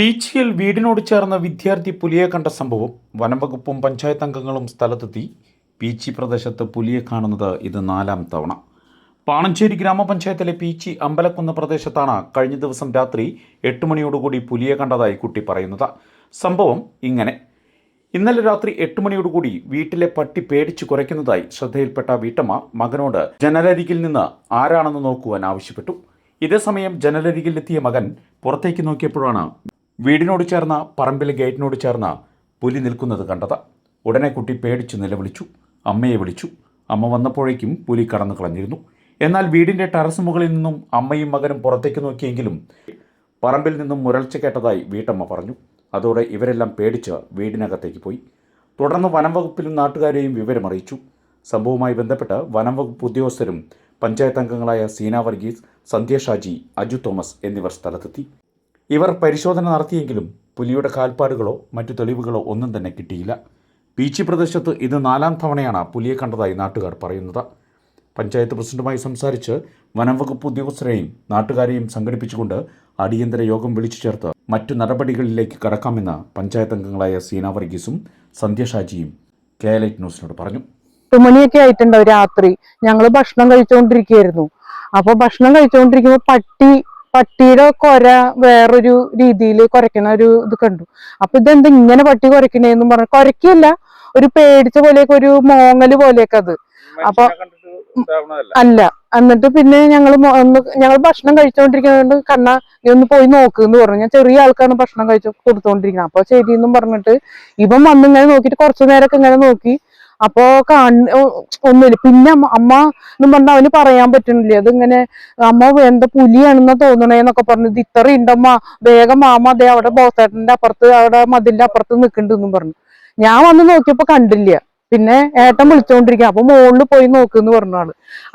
പീച്ചിയിൽ വീടിനോട് ചേർന്ന വിദ്യാർത്ഥി പുലിയെ കണ്ട സംഭവം വനംവകുപ്പും പഞ്ചായത്ത് അംഗങ്ങളും സ്ഥലത്തെത്തി പീച്ചി പ്രദേശത്ത് പുലിയെ കാണുന്നത് ഇത് നാലാം തവണ. പാണഞ്ചേരി ഗ്രാമപഞ്ചായത്തിലെ പീച്ചി അമ്പലക്കുന്ന് പ്രദേശത്താണ് കഴിഞ്ഞ ദിവസം രാത്രി എട്ട് മണിയോടുകൂടി പുലിയെ കണ്ടതായി കുട്ടി പറയുന്നത്. സംഭവം ഇങ്ങനെ. ഇന്നലെ രാത്രി എട്ട് മണിയോടുകൂടി വീട്ടിലെ പട്ടി പേടിച്ച് കുറയ്ക്കുന്നതായി ശ്രദ്ധയിൽപ്പെട്ട വീട്ടമ്മ മകനോട് ജനലരികിൽ നിന്ന് ആരാണെന്ന് നോക്കുവാൻ ആവശ്യപ്പെട്ടു. ഇതേസമയം ജനലരികിലെത്തിയ മകൻ പുറത്തേക്ക് നോക്കിയപ്പോഴാണ് വീടിനോട് ചേർന്ന പറമ്പിലെ ഗേറ്റിനോട് ചേർന്ന പുലി നിൽക്കുന്നത് കണ്ടത്. ഉടനെ കുട്ടി പേടിച്ച് നിലവിളിച്ചു. അമ്മയെ വിളിച്ചു. അമ്മ വന്നപ്പോഴേക്കും പുലി കടന്നു കളഞ്ഞിരുന്നു. എന്നാൽ വീടിന്റെ ടെറസ് മുകളിൽ നിന്നും അമ്മയും മകനും പുറത്തേക്ക് നോക്കിയെങ്കിലും പറമ്പിൽ നിന്നും മുരൾച്ച കേട്ടതായി വീട്ടമ്മ പറഞ്ഞു. അതോടെ ഇവരെല്ലാം പേടിച്ച് വീടിനകത്തേക്ക് പോയി. തുടർന്ന് വനം വകുപ്പിലും നാട്ടുകാരെയും വിവരമറിയിച്ചു സംഭവവുമായി ബന്ധപ്പെട്ട് വനം വകുപ്പ് ഉദ്യോഗസ്ഥരും പഞ്ചായത്ത് അംഗങ്ങളായ സീന വർഗീസ് സന്ധ്യ ഷാജി അജു തോമസ് എന്നിവർ സ്ഥലത്തെത്തി. ഇവർ പരിശോധന നടത്തിയെങ്കിലും പുലിയുടെ കാൽപ്പാടുകളോ മറ്റു തെളിവുകളോ ഒന്നും തന്നെ കിട്ടിയില്ല. പീച്ചി പ്രദേശത്ത് ഇത് നാലാം തവണയാണ് പുലിയെ കണ്ടതായി നാട്ടുകാർ പറയുന്നത്. പഞ്ചായത്ത് പ്രസിഡന്റുമായി സംസാരിച്ച് വനംവകുപ്പ് ഉദ്യോഗസ്ഥരെയും നാട്ടുകാരെയും സംഘടിപ്പിച്ചുകൊണ്ട് അടിയന്തര യോഗം വിളിച്ചു ചേർത്ത് മറ്റു നടപടികളിലേക്ക് കടക്കാമെന്ന് പഞ്ചായത്ത് അംഗങ്ങളായ സീന വർഗീസും സന്ധ്യ ഷാജിയും കെ ലൈറ്റ് ന്യൂസിനോട് പറഞ്ഞു. മണിയൊക്കെ ആയിട്ടുണ്ടാവും രാത്രി. ഞങ്ങൾ ഭക്ഷണം കഴിച്ചുകൊണ്ടിരിക്കുകയായിരുന്നു അപ്പൊ ഭക്ഷണം കഴിച്ചുകൊണ്ടിരിക്കുമ്പോൾ പട്ടി പട്ടിയുടെ കൊര വേറൊരു രീതിയിൽ കുരയ്ക്കണ ഒരു ഇത് കണ്ടു. അപ്പൊ ഇതെന്താ ഇങ്ങനെ പട്ടി കുരയ്ക്കണേന്നും പറഞ്ഞു. കുറയ്ക്കില്ല ഒരു പേടിച്ച പോലെയൊക്കെ ഒരു മോങ്ങൽ പോലെയൊക്കെ അത്. അപ്പൊ അല്ല. എന്നിട്ട് പിന്നെ ഞങ്ങൾ ഞങ്ങൾ ഭക്ഷണം കഴിച്ചോണ്ടിരിക്കുന്നതുകൊണ്ട് കണ്ണ നീ ഒന്ന് പോയി നോക്ക് എന്ന് പറഞ്ഞു. ഞാൻ ചെറിയ ആൾക്കാണ് ഭക്ഷണം കഴിച്ചു കൊടുത്തോണ്ടിരിക്കുന്നത് അപ്പൊ ശരി എന്നും പറഞ്ഞിട്ട് ഇവൻ വന്ന് ഇങ്ങനെ നോക്കിട്ട് കുറച്ചു നേരമൊക്കെ ഇങ്ങനെ നോക്കി. അപ്പോ ഒന്നുമില്ല. പിന്നെ അമ്മ എന്നും പറഞ്ഞ അവന് പറയാൻ പറ്റണില്ല. അതിങ്ങനെ അമ്മ എന്താ പുലിയാണെന്നാ തോന്നണേന്നൊക്കെ പറഞ്ഞു ഇത് ഇത്ര ഉണ്ടമ്മ വേഗം മാമ അതെ അവിടെ ബോസേട്ടന്റെ അപ്പുറത്ത് അവിടെ മതിലിന്റെ അപ്പുറത്ത് നിൽക്കുന്നുണ്ടെന്നും പറഞ്ഞു. ഞാൻ വന്ന് നോക്കിയപ്പോ കണ്ടില്ല. പിന്നെ ഏട്ടൻ വിളിച്ചോണ്ടിരിക്കുക അപ്പൊ മോളിൽ പോയി നോക്കുന്ന് പറഞ്ഞു ആൾ.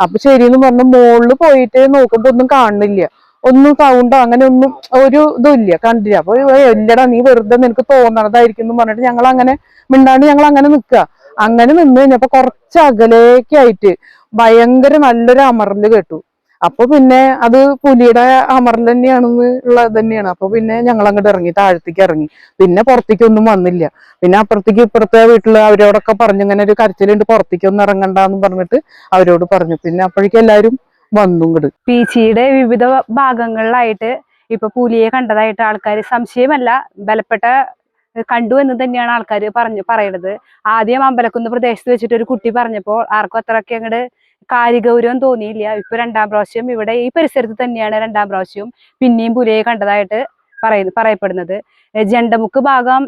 അപ്പൊ ശരിയെന്ന് പറഞ്ഞു മോളിൽ പോയിട്ട് നോക്കുമ്പോ ഒന്നും കാണുന്നില്ല ഒന്നും സൗണ്ടോ അങ്ങനെ ഒന്നും ഒരു ഇതുമില്ല കണ്ടില്ല. അപ്പൊ എല്ലടാ നീ വെറുതെ നിനക്ക് തോന്നണതായിരിക്കും എന്ന് പറഞ്ഞിട്ട് ഞങ്ങൾ അങ്ങനെ മിണ്ടാണ്ട് ഞങ്ങൾ അങ്ങനെ നിക്കുക അങ്ങനെ നിന്ന് കഴിഞ്ഞപ്പോ കുറച്ച് അകലേക്കായിട്ട് ഭയങ്കര നല്ലൊരു അമറൽ കേട്ടു. അപ്പൊ പിന്നെ അത് പുലിയുടെ അമറൽ തന്നെയാണെന്ന് ഉള്ളത് തന്നെയാണ്. അപ്പൊ പിന്നെ ഞങ്ങൾ അങ്ങോട്ട് ഇറങ്ങി താഴത്തേക്ക് ഇറങ്ങി. പിന്നെ പുറത്തേക്ക് ഒന്നും വന്നില്ല. പിന്നെ അപ്പുറത്തേക്ക് ഇപ്പുറത്തെ വീട്ടിൽ അവരോടൊക്കെ പറഞ്ഞു ഇങ്ങനെ ഒരു കരച്ചിലുണ്ട് പുറത്തേക്ക് ഒന്നും ഇറങ്ങണ്ടെന്ന് പറഞ്ഞിട്ട് അവരോട് പറഞ്ഞു. പിന്നെ അപ്പോഴേക്കും എല്ലാവരും വന്നു ഇങ്ങോട്ട് പീച്ചിയുടെ വിവിധ ഭാഗങ്ങളിലായിട്ട് ഇപ്പൊ പുലിയെ കണ്ടതായിട്ട് ആൾക്കാർ സംശയമല്ല ബലപ്പെട്ട കണ്ടു എന്ന് തന്നെയാണ് ആൾക്കാർ പറഞ്ഞു പറയണത്. ആദ്യം അമ്പലക്കുന്ന് പ്രദേശത്ത് വെച്ചിട്ട് ഒരു കുട്ടി പറഞ്ഞപ്പോൾ ആർക്കും അത്രയ്ക്ക് അങ്ങോട്ട് കാര്യഗൗരവം തോന്നിയില്ല. ഇപ്പൊ രണ്ടാം പ്രാവശ്യം ഇവിടെ ഈ പരിസരത്ത് തന്നെയാണ് രണ്ടാം പ്രാവശ്യം പിന്നെയും പുലിയെ കണ്ടതായിട്ട് പറയുന്നു പറയപ്പെടുന്നത്. ജണ്ടമുക്ക് ഭാഗം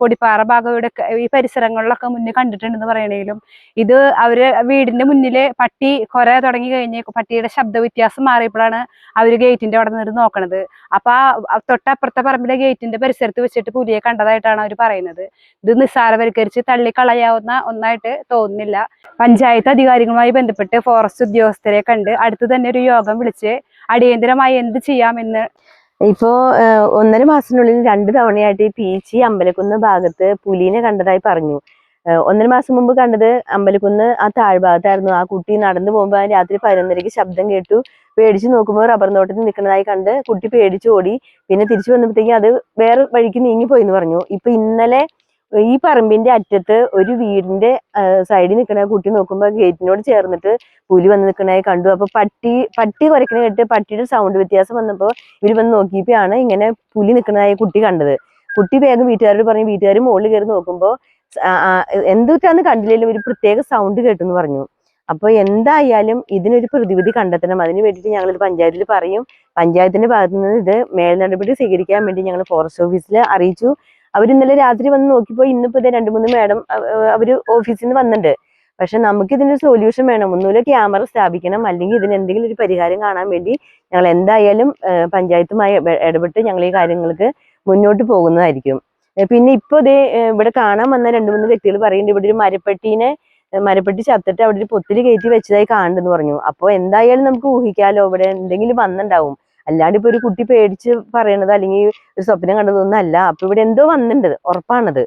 പൊടിപ്പാറ ഭാഗം ഇവിടെ ഈ പരിസരങ്ങളിലൊക്കെ മുന്നേ കണ്ടിട്ടുണ്ടെന്ന് പറയണേലും ഇത് അവർ വീടിന്റെ മുന്നിൽ പട്ടി കൊര തുടങ്ങി കഴിഞ്ഞ് പട്ടിയുടെ ശബ്ദ വ്യത്യാസം മാറിയപ്പോഴാണ് അവർ ഗേറ്റിന്റെ അവിടെ നിന്ന് നോക്കണത്. അപ്പൊ തൊട്ടപ്പുറത്തെ പറമ്പിലെ ഗേറ്റിന്റെ പരിസരത്ത് വെച്ചിട്ട് പുലിയെ കണ്ടതായിട്ടാണ് അവർ പറയുന്നത്. ഇത് നിസ്സാരവൽക്കരിച്ച് തള്ളിക്കളയാവുന്ന ഒന്നായിട്ട് തോന്നുന്നില്ല. പഞ്ചായത്ത് അധികാരികളുമായി ബന്ധപ്പെട്ട് ഫോറസ്റ്റ് ഉദ്യോഗസ്ഥരെ കണ്ട് അടുത്ത് തന്നെ ഒരു യോഗം വിളിച്ച് അടിയന്തരമായി എന്ത് ചെയ്യാമെന്ന് ഇപ്പോ ഒന്നര മാസത്തിനുള്ളിൽ രണ്ട് തവണയായിട്ട് പീച്ചി അമ്പലക്കുന്ന് ഭാഗത്ത് പുലീനെ കണ്ടതായി പറഞ്ഞു. ഒന്നര മാസം മുമ്പ് കണ്ടത് അമ്പലക്കുന്ന് ആ താഴ്ഭാഗത്തായിരുന്നു. ആ കുട്ടി നടന്നു പോകുമ്പോൾ രാത്രി പതിനൊന്നരയ്ക്ക് ശബ്ദം കേട്ടു. പേടിച്ച് നോക്കുമ്പോൾ റബ്ബർ തോട്ടത്തിൽ നിൽക്കുന്നതായി കണ്ട് കുട്ടി പേടിച്ച് ഓടി. പിന്നെ തിരിച്ചു വന്നപ്പോഴത്തേക്കും അത് വേറെ വഴിക്ക് നീങ്ങിപ്പോയി എന്ന് പറഞ്ഞു. ഇപ്പൊ ഇന്നലെ ഈ പറമ്പിന്റെ അറ്റത്ത് ഒരു വീടിന്റെ സൈഡിൽ നിൽക്കുന്ന കുട്ടി നോക്കുമ്പോൾ ഗേറ്റിനോട് ചേർന്നിട്ട് പുലി വന്ന് നിൽക്കണതായി കണ്ടു. അപ്പൊ പട്ടി പട്ടി കുരക്കണ കേട്ട് പട്ടിയുടെ സൗണ്ട് വ്യത്യാസം വന്നപ്പോൾ ഇവർ വന്ന് നോക്കിയപ്പോഴാണ് ഇങ്ങനെ പുലി നിൽക്കുന്നതായി കുട്ടി കണ്ടത്. കുട്ടി വേഗം വീട്ടുകാരോട് പറഞ്ഞു വീട്ടുകാർ മുകളിൽ കയറി നോക്കുമ്പോൾ എന്തൊക്കെയാന്ന് കണ്ടില്ലെങ്കിലും ഒരു പ്രത്യേക സൗണ്ട് കേട്ടെന്ന് പറഞ്ഞു. അപ്പൊ എന്തായാലും ഇതിനൊരു പ്രതിവിധി കണ്ടെത്തണം. അതിന് വേണ്ടിയിട്ട് ഞങ്ങൾ പഞ്ചായത്തിൽ പറയും. പഞ്ചായത്തിന്റെ ഭാഗത്തു നിന്ന് ഇത് മേൽ നടപടി സ്വീകരിക്കാൻ വേണ്ടി ഞങ്ങൾ ഫോറസ്റ്റ് ഓഫീസിൽ അറിയിച്ചു. അവർ ഇന്നലെ രാത്രി വന്ന് നോക്കിയപ്പോൾ ഇന്നിപ്പോ രണ്ടു രണ്ട് മൂന്ന് മാഡം അവർ ഓഫീസിൽ നിന്ന് വന്നിട്ടുണ്ട് പക്ഷെ നമുക്ക് ഇതിനൊരു സൊല്യൂഷൻ വേണം. ഒന്നുമില്ല ക്യാമറ സ്ഥാപിക്കണം. അല്ലെങ്കിൽ ഇതിന് എന്തെങ്കിലും ഒരു പരിഹാരം കാണാൻ വേണ്ടി ഞങ്ങൾ എന്തായാലും പഞ്ചായത്തുമായി ഇടപെട്ട് ഞങ്ങൾ ഈ കാര്യങ്ങൾക്ക് മുന്നോട്ട് പോകുന്നതായിരിക്കും. പിന്നെ ഇപ്പൊ ഇതേ ഇവിടെ കാണാൻ വന്ന രണ്ട് മൂന്ന് വ്യക്തികൾ പറയുന്നുണ്ട്. ഇവിടെ ഒരു മരപ്പെട്ടീനെ മരപ്പെട്ടി ചത്തിട്ട് അവിടെ ഒരു പൊത്തിരി കയറ്റി വെച്ചതായി കാണുന്നുണ്ടെന്ന് പറഞ്ഞു. അപ്പോൾ എന്തായാലും നമുക്ക് ഊഹിക്കാലോ. ഇവിടെ എന്തെങ്കിലും വന്നിണ്ടാവും. അല്ലാണ്ട് ഇപ്പൊ ഒരു കുട്ടി പേടിച്ച് പറയണത് അല്ലെങ്കിൽ ഒരു സ്വപ്നം കണ്ടതൊന്നും അല്ല. അപ്പൊ ഇവിടെ എന്തോ വന്നിട്ടുണ്ട്. ഉറപ്പാണത്.